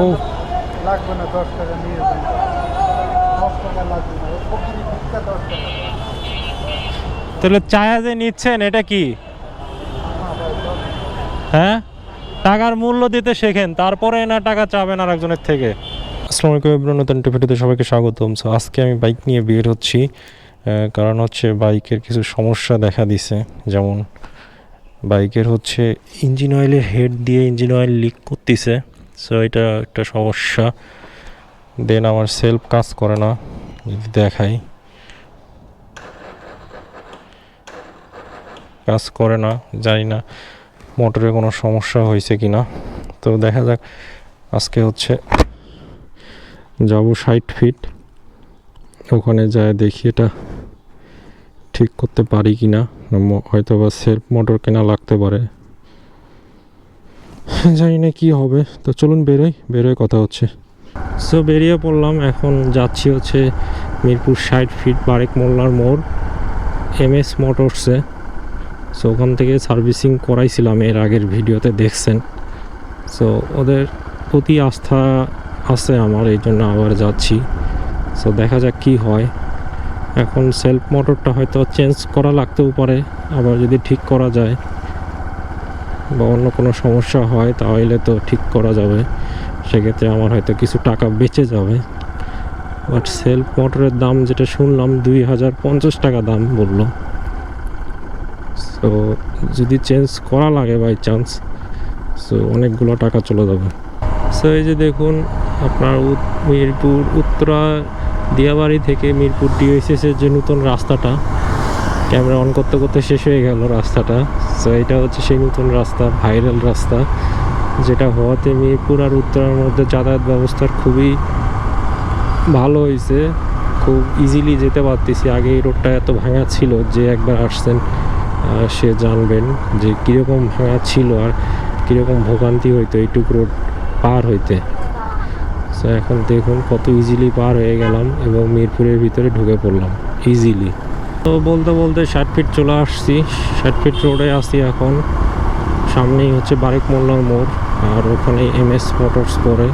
ও লাগবে না দশ টাকা নিয়ে যাবেন দশ টাকা লাগবে না ফকিরি ভিক্ষা দশ টাকা তাহলে চায়া যে নিচ্ছেন এটা কি? হ্যাঁ? টাকার মূল্য দিতে শেখেন তারপরে না টাকা চাবেন আর একজনের থেকে? আসসালামু আলাইকুম এবার নতুন ভিডিওতে সবাইকে স্বাগতম। সো আজকে আমি বাইক নিয়ে বের হচ্ছি কারণ হচ্ছে বাইকের কিছু সমস্যা দেখা দিছে। যেমন বাইকের হচ্ছে ইঞ্জিন অয়েলের হেড দিয়ে ইঞ্জিন অয়েল লিক করতেছে। সো এটা একটা সমস্যা। দেন আমার সেলফ কাজ করে না, যদি দেখাই। কাজ করে না, জানি না মোটরে কোনো সমস্যা হয়েছে কি না তো দেখা যাক, আজকে হচ্ছে যাব ষাট ফিট ওখানে যায় দেখি এটা ঠিক করতে পারি কি না হয়তো বা সেলফ মোটর কেনা লাগতে পারে। জানি না কি হবে। তো চলুন বেরোই, বেরোয় কথা হচ্ছে। সো বেরিয়ে পড়লাম। এখন যাচ্ছি হচ্ছে মিরপুর ষাট ফিট বারেক মোল্লার মোড়, এম এস মোটরসে সো ওখান থেকে সার্ভিসিং করাইছিলাম এর আগের ভিডিওতে, দেখছেন। সো ওদের প্রতি আস্থা আছে আমার, এই জন্য আবার যাচ্ছি। সো দেখা যাক কি হয়। এখন সেলফ মোটরটা হয়তো চেঞ্জ করা লাগতেও পারে, আবার যদি ঠিক করা যায়। বা অন্য কোনো সমস্যা হয় তাহলে তো ঠিক করা যাবে। সেক্ষেত্রে আমার হয়তো কিছু টাকা বেঁচে যাবে। বাট সেলফ মোটরের দাম যেটা শুনলাম দুই হাজার পঞ্চাশ টাকা দাম বলল। সো যদি চেঞ্জ করা লাগে বাই চান্স সো অনেকগুলো টাকা চলে যাবে। সো এই যে দেখুন, আপনার মিরপুর, উত্তরা, দিয়াবাড়ি থেকে মিরপুর ডিওএসএস এর যে নতুন রাস্তাটা ক্যামেরা অন করতে করতে শেষ হয়ে গেল রাস্তাটা। সো এটা হচ্ছে সেই নতুন রাস্তা ভাইরাল রাস্তা, যেটা হওয়াতে মিরপুর আর উত্তরার মধ্যে যাতায়াত ব্যবস্থার খুবই ভালো হয়েছে। খুব ইজিলি যেতে পারতেছি। আগে এই রোডটা এত ভাঙা ছিল যে একবার আসছেন সে জানবেন যে কীরকম ভাঙা ছিল আর কীরকম ভোগান্তি হইতো এইটুক রোড পার হইতে। সো এখন দেখুন কত ইজিলি পার হয়ে গেলাম এবং মিরপুরের ভিতরে ঢুকে পড়লাম ইজিলি তো বলতে বলতে ষাট ফিট চলে আসছি। ষাট ফিট রোডে আসছি এখন। সামনেই হচ্ছে বারেক মোল্লার মোড়, আর ওখানে এম এস মোটরস পড়ে।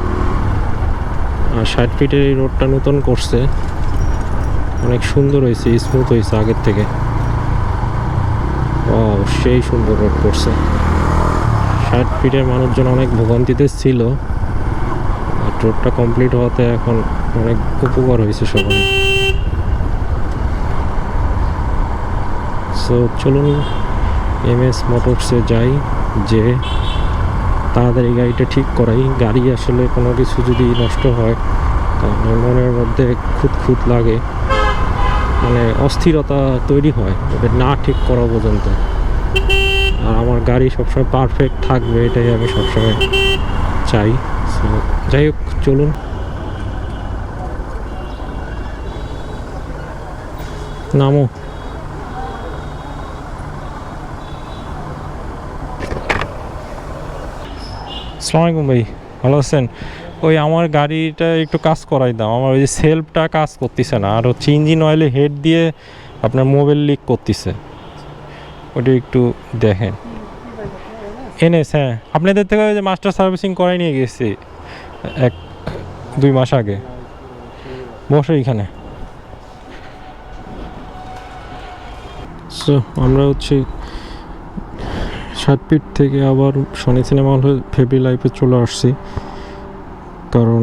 আর ষাট ফিটের এই রোডটা নতুন করছে। অনেক সুন্দর হয়েছে স্মুথ হয়েছে আগের থেকে। ও সেই সুন্দর রোড করছে। ষাট ফিটের মানুষজন অনেক ভোগান্তিতে ছিল আর রোডটা কমপ্লিট হওয়াতে এখন অনেক উপকার হয়েছে সবার সো চলুন এম এস মোটরসে যাই যে তাড়াতাড়ি গাড়িটা ঠিক করাই। গাড়ি আসলে কোনো কিছু যদি নষ্ট হয় তাহলে মনের মধ্যে খুঁত খুঁত লাগে। মানে অস্থিরতা তৈরি হয় ওদের না ঠিক করা পর্যন্ত। আর আমার গাড়ি সবসময় পারফেক্ট থাকবে এটাই আমি সবসময় চাই। So, যাই হোক চলুন। নামো। আলাইকুম ভাই, ভালো আছেন? ওই আমার গাড়িটা একটু কাজ করাই দাও, আমার ওই যে সেলফটা কাজ করতেছে না, আর হচ্ছে ইঞ্জিন অয়েলে হেড দিয়ে আপনার মোবাইল লিক করতেছে। ওটা একটু দেখেন। এনএস হ্যাঁ আপনাদের থেকে ওই যে মাস্টার সার্ভিসিং করাই নিয়ে গেছি, এক, দুই মাস আগে। বসো এইখানে সো আমরা হচ্ছে ফিট থেকে আবার শনি সিনেমা হল ফেব্রি লাইফে চলে আসছি। কারণ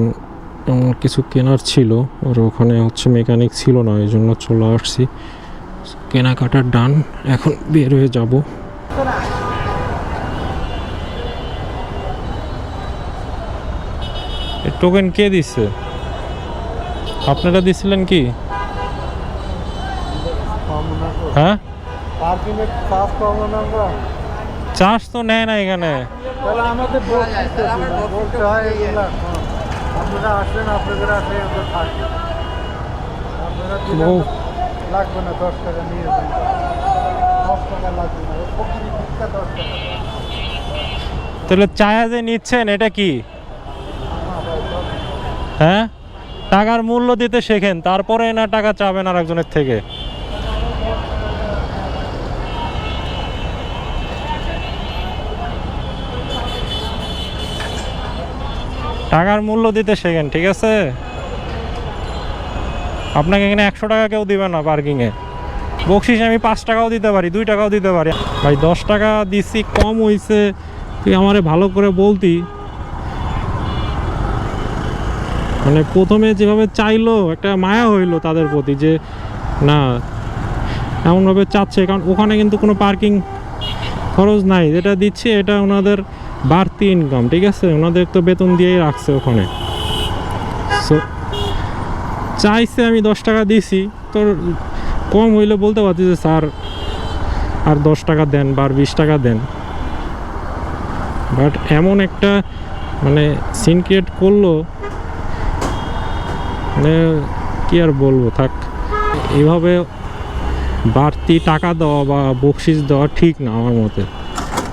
আমার কিছু কেনার ছিল। আর ওখানে হচ্ছে মেকানিক ছিল না এই জন্য চলে আসছি। কেনাকাটার ডান এখন বের হয়ে যাব। টোকেন কে দিচ্ছে আপনারা দিছিলেন কি? হ্যাঁ? চার্জ চার্জ তো নেয় না এখানে। তাহলে আমাদের বলতে বলতে হয়। আপনারা আসবেন আপনাদের আসে আপনারা লাগবে না দশ টাকা নিয়ে যাবেন দশ টাকা লাগবে না ওই ভিক্ষা দশ টাকা। তাহলে চায়া যে নিচ্ছেন এটা কি? হ্যাঁ? টাকার মূল্য দিতে শেখেন তারপরে না টাকা চাবেন আর একজনের থেকে। টাকার মূল্য দিতে শেখেন, ঠিক আছে? আপনাকে এখানে একশো টাকা কেউ দিবে না পার্কিংয়ে বকশিস আমি পাঁচ টাকাও দিতে পারি, দুই টাকাও দিতে পারি। ভাই, দশ টাকা দিচ্ছি কম হইছে। তুই আমারে ভালো করে বলতি। মানে প্রথমে যেভাবে চাইলো, একটা মায়া হইল তাদের প্রতি যে, না, এমনভাবে চাচ্ছে। কারণ ওখানে কিন্তু কোনো পার্কিং খরচ নাই। যেটা দিচ্ছে, এটা ওনাদের বাড়তি ইনকাম ঠিক আছে? ওনাদের তো বেতন দিয়েই রাখছে ওখানে। সো চাইছে আমি দশ টাকা দিছি। তোর কম হইলে বলতে পারছি যে, স্যার, আর দশ টাকা দেন বা আর বিশ টাকা দেন। বাট এমন একটা মানে সিন ক্রিয়েট করল। মানে কি আর বলব, থাক। এভাবে বাড়তি টাকা দেওয়া বা বকশিস দেওয়া ঠিক না আমার মতে।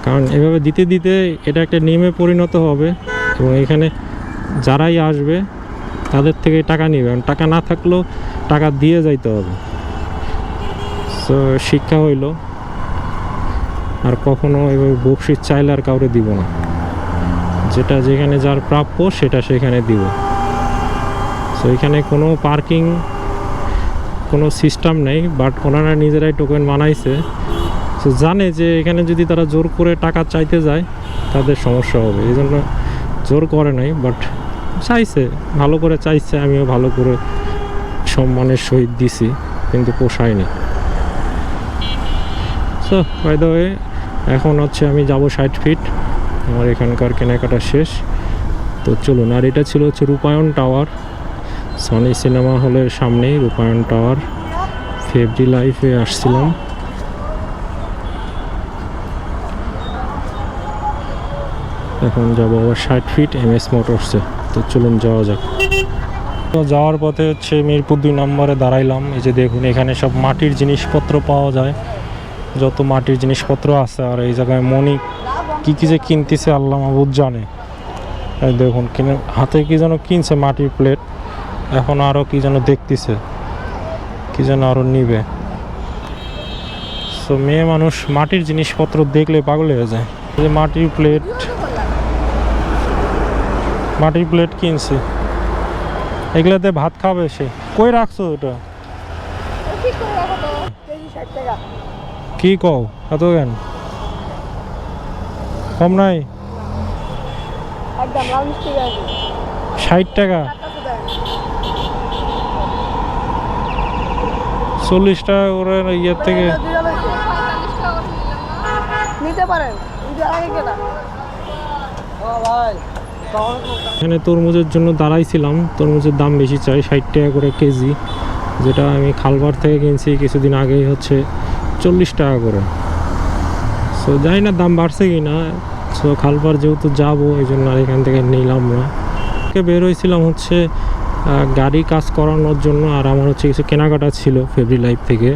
কারণ এভাবে দিতে দিতে এটা একটা নিয়মে পরিণত হবে এবং এখানে যারাই আসবে, তাদের থেকে টাকা নেবে। কারণ টাকা না থাকলেও টাকা দিয়ে যাইতে হবে। সো শিক্ষা হইল, আর কখনো এভাবে বকশিস চাইলে আর কাউরে দিব না। যেটা যেখানে যার প্রাপ্য, সেটা সেখানে দিব। সো এখানে কোনো পার্কিং, কোনো সিস্টেম নেই, বাট ওনারা নিজেরাই টোকেন বানাইছে। তো জানে যে এখানে যদি তারা জোর করে টাকা চাইতে যায়, তাদের সমস্যা হবে। এই জন্য জোর করে নাই বাট চাইছে। ভালো করে চাইছে, আমিও ভালো করে সম্মানের সহিত দিছি, কিন্তু পোষায়নি। সো বাই দ্য ওয়ে এখন হচ্ছে আমি যাব ষাট ফিট আমার এখানকার কেনাকাটা শেষ। তো চলুন, আর এটা ছিল হচ্ছে রূপায়ণ টাওয়ার। সনি সিনেমা হলের সামনেই রূপায়ণ টাওয়ার। ফেব্রি লাইফে আসছিলাম। এখন যাব আবার ষাট ফিট এম এস মোটরসে তো চলুন যাওয়া যাক। তো যাওয়ার পথে হচ্ছে মিরপুর দুই নম্বরে দাঁড়াইলাম। এই যে দেখুন, এখানে সব মাটির জিনিসপত্র পাওয়া যায়। যত মাটির জিনিসপত্র আছে, আর এই জায়গায় মনি কি কি যে কিনতেছে আল্লাহ মাহবুদ জানে। দেখুন, কিনে হাতে কি যেন কিনছে মাটির প্লেট এখন আরও কি যেন দেখতেছে। কি যেন আরও নিবে। সো মেয়ে মানুষ মাটির জিনিসপত্র দেখলে পাগল হয়ে যায়। এই যে মাটির প্লেট মাটির প্লেট কিনছি। এগুলাতে ভাত খাবে সে। কই রাখছো এটা? কি কও? এত কেন? কম নাই? ষাট টাকা। চল্লিশ টাকা করে ইয়ের থেকে। নিতে পারেন। ভাই এখানে তরমুজের জন্য দাঁড়াইছিলাম। তরমুজের দাম বেশি চাই, ষাট টাকা করে কেজি, যেটা আমি খালবার থেকে কিনছি কিছুদিন আগেই হচ্ছে চল্লিশ টাকা করে। সো জানি না দাম বাড়ছে কি না। সো খালবার যেহেতু যাব, এই জন্য আর এখান থেকে নিলাম না। বের হয়েছিলাম হচ্ছে গাড়ি কাজ করানোর জন্য, আর আমার হচ্ছে কিছু কেনাকাটা ছিল ফেব্রি লাইফ থেকে।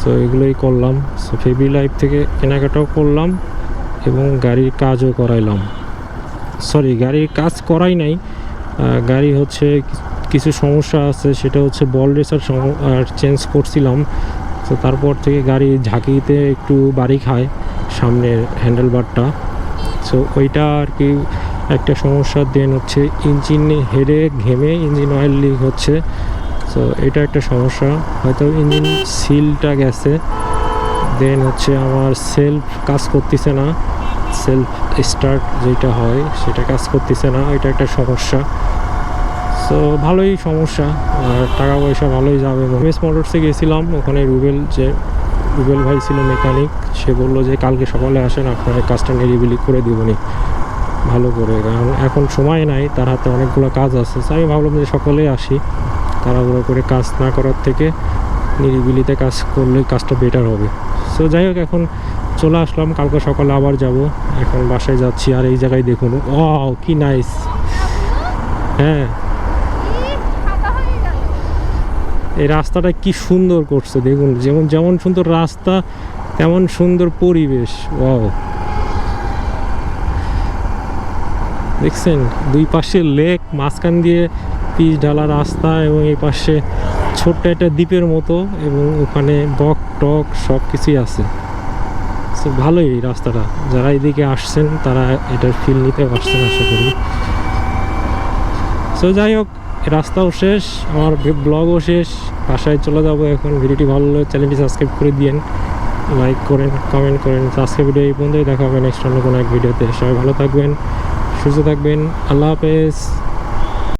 সো এগুলোই করলাম। সো ফেব্রি লাইফ থেকে কেনাকাটাও করলাম এবং গাড়ির কাজও করাইলাম। সরি গাড়ির কাজ করাই নাই। গাড়ি হচ্ছে কিছু সমস্যা আছে, সেটা হচ্ছে বল রেসার চেঞ্জ করছিলাম। তো তারপর থেকে গাড়ি ঝাঁকিতে একটু বাড়ি খায়, সামনের হ্যান্ডেলবারটা সো ওইটা আর কি একটা সমস্যা। দেন হচ্ছে ইঞ্জিন হেডে ঘেমে ইঞ্জিন অয়েল লিক হচ্ছে। সো এটা একটা সমস্যা। হয়তো ইঞ্জিন সিলটা গেছে। দেন হচ্ছে আমার সেলফ কাজ করতেছে না। সেলফ স্টার্ট যেটা হয়, সেটা কাজ করতেছে না, এটা একটা সমস্যা। সো ভালোই সমস্যা, আর টাকা পয়সা ভালোই যাবে। এমএস মোটরসে গেছিলাম, ওখানে রুবেল যে, রুবেল ভাই ছিল মেকানিক সে বলল যে, কালকে সকালে আসেন, আপনার কাজটা নিরিবিলি করে দিবনি ভালো করে, কারণ এখন সময় নাই, তার হাতে অনেকগুলো কাজ আছে। So, আমি ভাবলাম যে সকালেই আসি, তাড়াহুড়ো করে কাজ না করার থেকে নিরিবিলিতে কাজ করলে কাজটা বেটার হবে। সো যাই হোক, এখন চলে আসলাম, কালকে সকালে আবার যাব। এখন বাসায় যাচ্ছি, আর এই জায়গায় দেখুন ও কি নাইস হ্যাঁ। এই রাস্তাটা কি সুন্দর করছে, দেখুন, যেমন যেমন সুন্দর রাস্তা, তেমন সুন্দর পরিবেশ ও দেখছেন, দুই পাশে লেক মাঝখান দিয়ে পিচ ঢালা রাস্তা এবং এই পাশে ছোট্ট একটা দ্বীপের মতো এবং ওখানে বক টক সব কিছুই আছে। তো ভালোই রাস্তাটা। যারা এদিকে আসছেন, তারা এটার ফিল নিতে পারছেন আশা করি। সো যাই হোক, রাস্তাও শেষ, আমার ব্লগও শেষ। বাসায় চলে যাব এখন। ভিডিওটি ভালো লাগলে চ্যানেলটি সাবস্ক্রাইব করে দিন লাইক করেন কমেন্ট করেন। আজকে ভিডিও এই পর্যন্তই। দেখা হবে নেক্সট অন্য কোনো এক ভিডিওতে সবাই ভালো থাকবেন, সুস্থ থাকবেন। আল্লাহ হাফেজ।